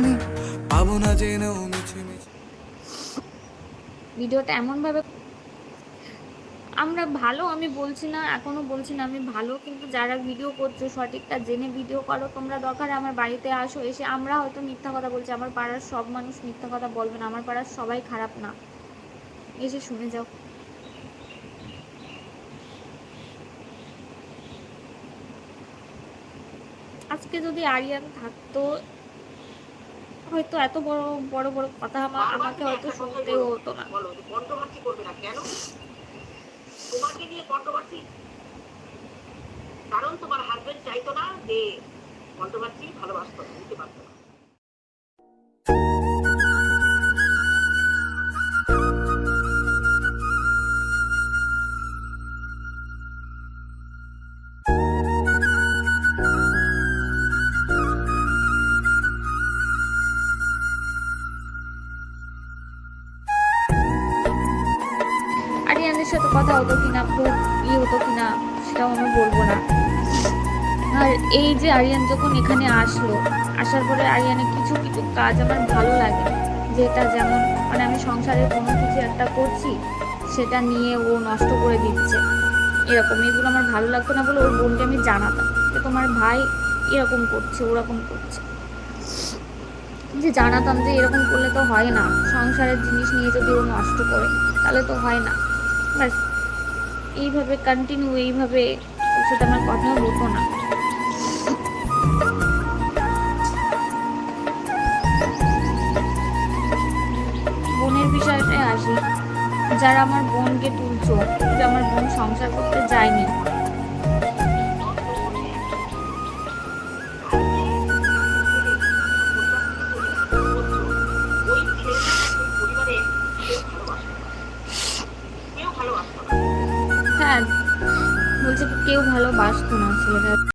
জানি, পাবো না জেনেও মিছে মিছে ভিডিওটা এমনভাবে আমরা ভালো, আমি বলছি না, এখনও বলছি না, আমি ভালো, কিন্তু যারা ভিডিও করছ, সঠিকটা জেনে ভিডিও করো। তোমরা দরকার আমার বাড়িতে আসো, এসে আমরা হয়তো মিথ্যা কথা বলছি, আমার পাড়ার সব মানুষ মিথ্যা কথা বলবে না, আমার পাড়ার সবাই খারাপ না। এসে শুনে যাও। আজকে যদি আরিয়ান থাকতো হয়তো এত বড় বড় বড় কথা আমাকে হয়তো শুনতেও হতো না। না কেন? তোমাকে নিয়ে কারণ তোমার হাজবেন্ড চাইতো না যে কন্ট্রোভার্সি ভালোবাসতো বুঝতে পারতো না। আরিয়ানের সাথে কথা হতো কিনা খুব ইয়ে হতো কিনা, সেটাও আমি বলব না। আর এই যে আরিয়ান যখন এখানে আসলো, আসার পরে আরিয়ানের কিছু কিছু কাজ আমার ভালো লাগে। যেটা যেমন মানে আমি সংসারের কোনো কিছু একটা করছি, সেটা নিয়ে ও নষ্ট করে দিচ্ছে। এরকম, এগুলো আমার ভালো লাগতো না বলে ওর বোনকে আমি জানাতাম যে তোমার ভাই এরকম করছে, ওরকম করছে। যে জানাতাম যে এরকম করলে তো হয় না। সংসারের জিনিস নিয়ে যদি ও নষ্ট করে, তাহলে তো হয় না। ব্যাস এইভাবে কন্টিনিউ এইভাবে সাথে আমার কথা হতো না। বোনের বিষয়টায় আসি। যারা আমার বোনকে তুলছো যে আমার বোন সংসার করতে যায়নি। হ্যাঁ বলছে কেউ ভালোবাসতো না ছেলেটা